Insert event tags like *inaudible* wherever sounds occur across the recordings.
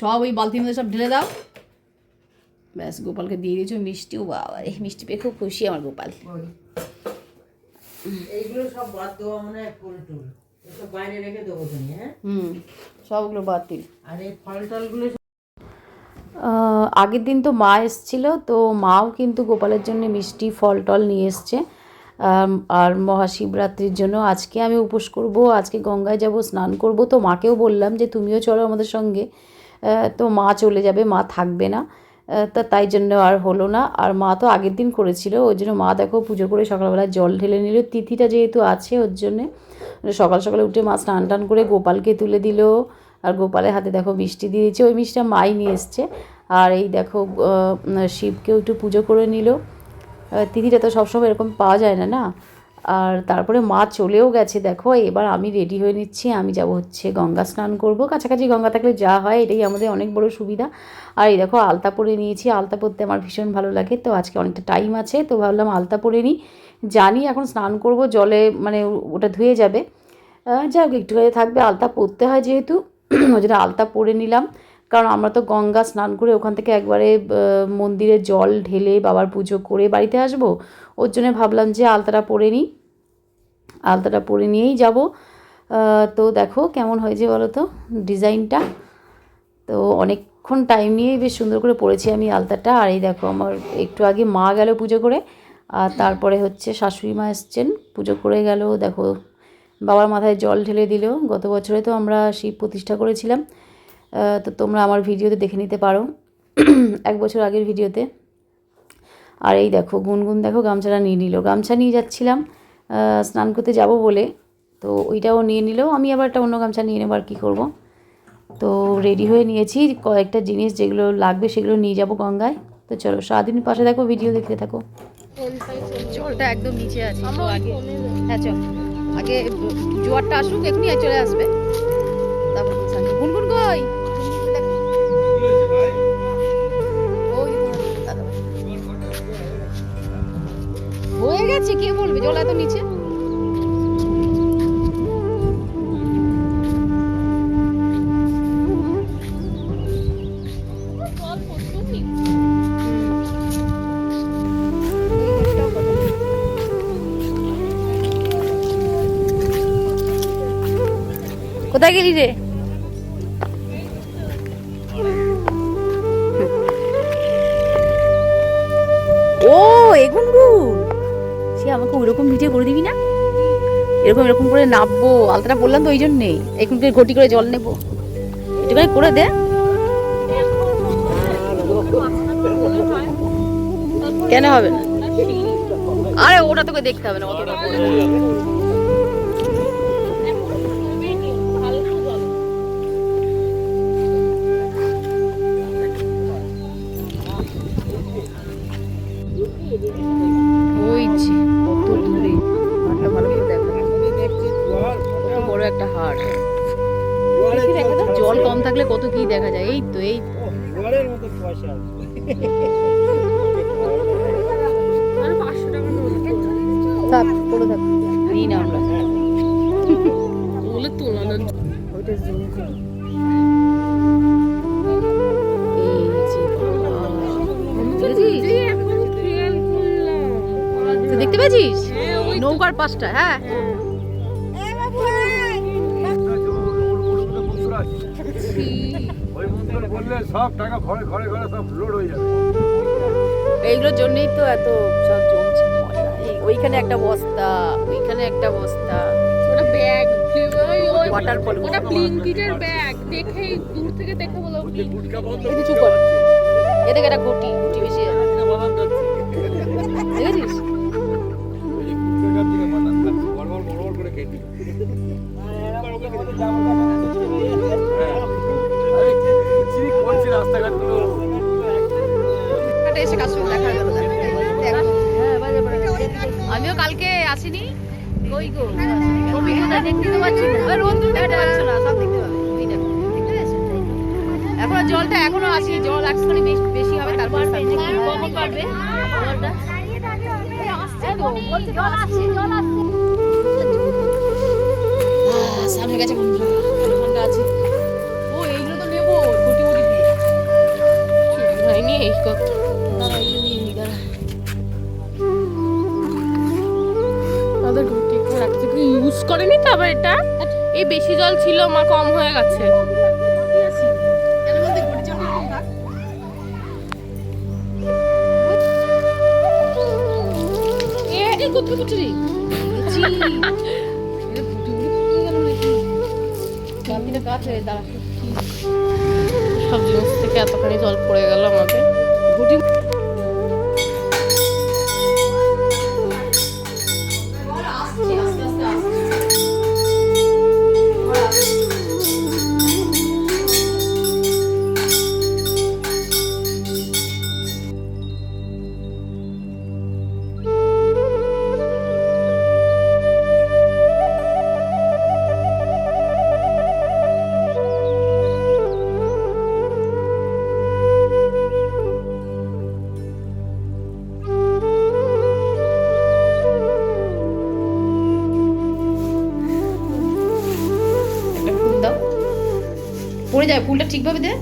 সব ওই বালতির মধ্যে সব ঢেলে দাও। ব্যাস গোপালকে দিয়ে দিয়েছ মিষ্টিও বাবা রে মিষ্টি পেয়ে খুব খুশি আমার গোপাল। এইগুলো সব বাদ দেওয়া মনে ফুল এসব বাইরে রেখে দেবো তুমি হ্যাঁ? হুম সবগুলো বাতিল আর এই ফল টলগুলো আগের দিন তো মা এসছিল তো মাও কিন্তু গোপালের জন্য মিষ্টি ফল টল নিয়ে এসছে। আর মহাশিবরাত্রির জন্য আজকে আমি উপোস করব আজকে গঙ্গায় যাব স্নান করব। তো মাকেও বললাম যে তুমিও চলো আমাদের সঙ্গে। তো মা চলে যাবে, মা থাকবে না। তা তাই জন্য আর হলো না। আর মা তো আগের দিন করেছিল, ওই জন্য মা দেখো পুজো করে সকালবেলা জল ঢেলে নিল। তিথিটা যেহেতু আছে ওর জন্যে, সকাল সকালে উঠে মা স্নান টান করে গোপালকে তুলে দিল। আর গোপালের হাতে দেখো মিষ্টি দিয়ে দিয়েছে, ওই মিষ্টিটা মাই নিয়ে এসছে। আর এই দেখো শিবকেও একটু পুজো করে নিল। তিথিটা তো সবসময় এরকম পাওয়া যায় না না? আর তারপরে মা চলেও গেছে, দেখো, এবার আমি রেডি হয়ে নিচ্ছি, আমি যাব হচ্ছে গঙ্গা স্নান করব। কাছাকাছি গঙ্গা থাকলে যা হয়, এটাই আমাদের অনেক বড় সুবিধা। আর এই দেখো, আলতা পরে নিয়েছি, আলতা পরতে আমার ভীষণ ভালো লাগে, তো আজকে অনেকটা টাইম আছে, তো ভাবলাম আলতা পরে নিই। জানি এখন স্নান করব, জলে মানে ওটা ধুয়ে যাবে। হোক একটু থাকবে, আলতা পরতে হয় যেহেতু, *clears throat* ওই জন্য আলতা পরে নিলাম। কারণ আমরা তো গঙ্গা স্নান করে ওখান থেকে একবারে মন্দিরে জল ঢেলে বাবার পুজো করে বাড়িতে আসব, ওর জন্য ভাবলাম যে আলতাটা পরে নিই। আলতাটা পরে নিয়েই যাব। তো দেখো কেমন হয়েছে বলো তো ডিজাইনটা। তো অনেকক্ষণ টাইম নিয়েই বেশ সুন্দর করে পরেছি আমি আলতাটা। আর এই দেখো আমার একটু আগে মা গেল পুজো করে, আর তারপরে হচ্ছে শাশুড়ি মা এসছেন, পুজো করে গেল। দেখো বাবার মাথায় জল ঢেলে দিল। গত বছরে তো আমরা শিব প্রতিষ্ঠা করেছিলাম। তো তোমরা আমার ভিডিওতে দেখে নিতে পারো। এক বছর আগের ভিডিওতে। আর এই দেখো, গুনগুন দেখো গামছাটা নিয়ে নিল। গামছা নিয়ে যাচ্ছিলাম। স্নান করতে যাব বলে। তো ওইটাও নিয়ে নিল আমি আবার একটা অন্য গামছা নিয়ে নেব আর কী করব। তো রেডি হয়ে নিয়েছি কয়েকটা জিনিস যেগুলো লাগবে সেগুলো নিয়ে যাব গঙ্গায়। তো চলো সারাদিন পাশে দেখো ভিডিও দেখতে থাকো। জলটা একদম নিচে আছে আগে। হ্যাঁ আগে জোয়ারটা আসুক, এখনই চলে আসবে। নিচে। কোথায় গেলি রে? আমাকে ওইরকম ভিডিও করে দিবি না? এরকম এরকম করে নামবো আলতাটা বললাম তো ওই জন্যেই এখন ঘটি করে জল নেব। একটুখানি করে দে। কেন হবে না? আরে, ওটা তোকে দেখতে হবে না। অতটা দেখতে পাচ্ছিস নৌকার পাশটা হ্যাঁ হয়ে এইগুলোর জন্যই তো এত। এই ওইখানে একটা বস্তা ওইখানে একটা বস্তা। ওটা ব্যাগ ওয়াটার ফল ওটা ব্লিঙ্কিটের ব্যাগ দেখেই দূর থেকে দেখে বলো। গুটকা বন্ধ কিছু কর। এদিকে একটা গুটি গুটি বেশি। আছে। দেখেছিস? আসিনি? কই গো? ছবি দেখতে তো পাচ্ছি না রোদ্দুর দেখতে পাচ্ছ না সব দেখতে পাবে। এই দেখো দেখতে পেয়েছ? এখনও জলটা এখনও আসি জল একটুখানি বেশি বেশি হবে তারপর কখন পারবে জলটা? সামনে গেছে বন্ধুরা। এটা? এই বেশি জল ছিল, মা কম হয়ে গেছে। সব থেকে এতখানি জল পড়ে গেল আমাদের। যায় ফুলটা ঠিকভাবে দে।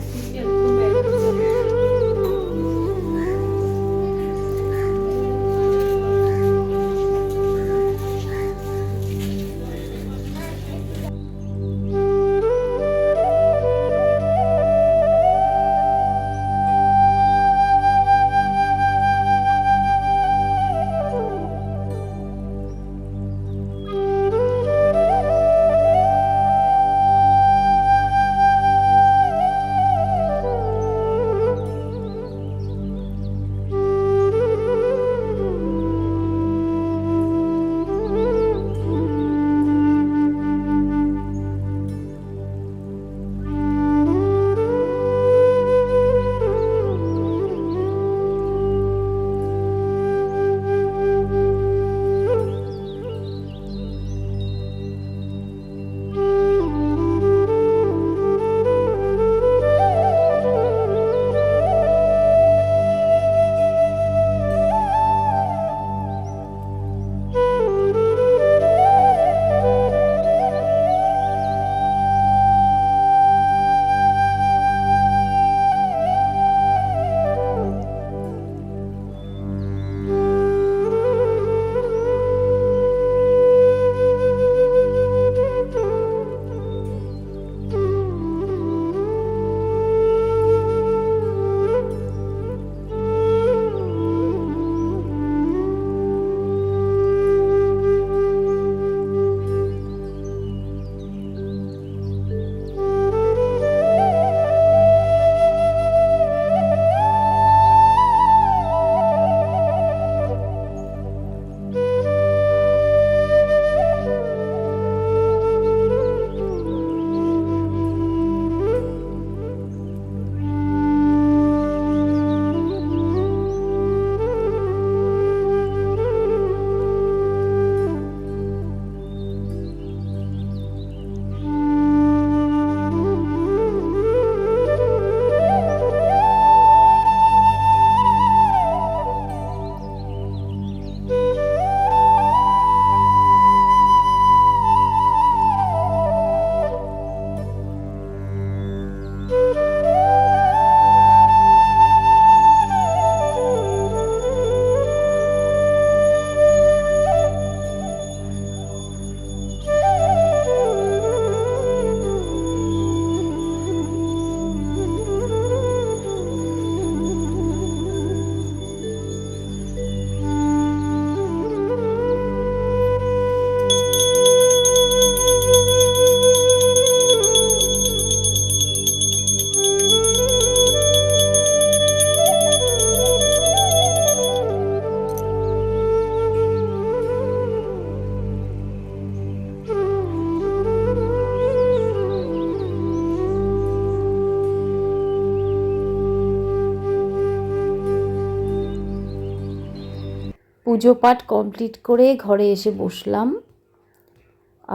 পুজো পাঠ কমপ্লিট করে ঘরে এসে বসলাম।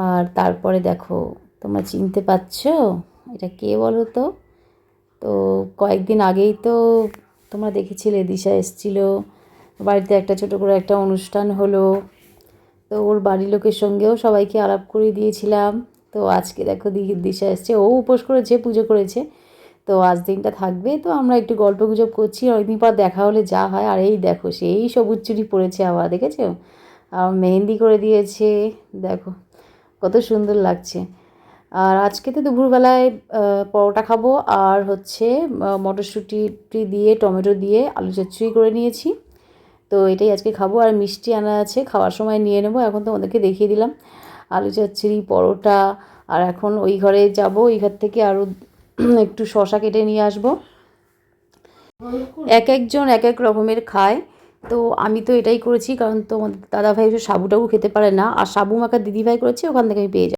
আর তারপরে দেখো, তোমরা চিনতে পারছ এটা কে বলো তো? তো কয়েকদিন আগেই তো তোমরা দেখেছিলে, দিশা এসছিল, বাড়িতে একটা ছোটো করে একটা অনুষ্ঠান হলো। তো ওর বাড়ির লোকের সঙ্গেও সবাইকে আলাপ করে দিয়েছিলাম। তো আজকে দেখো দিশা এসছে, ও উপোস করেছে, পুজো করেছে। তো আজ দিনটা থাকবে। তো আমরা একটু গল্প গুজব করছি, অনেকদিন পর দেখা হলে যা হয়। আর এই দেখো, সেই সবুজ চুড়ি পড়েছে আবার, দেখেছ? আর মেহেন্দি করে দিয়েছে, দেখো, কত সুন্দর লাগছে। আর আজকে তো দুপুরবেলায় পরোটা খাব। আর হচ্ছে মটরশুঁটি দিয়ে, টমেটো দিয়ে আলু চচ্চড়ি করে নিয়েছি। তো এটাই আজকে খাব। আর মিষ্টি আনা আছে, খাওয়ার সময় নিয়ে নেব। এখন তোমাদেরকে দেখিয়ে দিলাম। আলু চচ্চড়ি, পরোটা, আর এখন ওই ঘরে যাব। ওই ঘর থেকে আরও একটু শশা কেটে নিয়ে আসব। এক একজন এক এক রকমের খায়। তো আমি তো এটাই করেছি কারণ তো দাদাভাই সাবু টাবু খেতে পারে না। আর সাবু মাখা দিদিভাই করেছে ওখান থেকে আমি পেয়ে যাই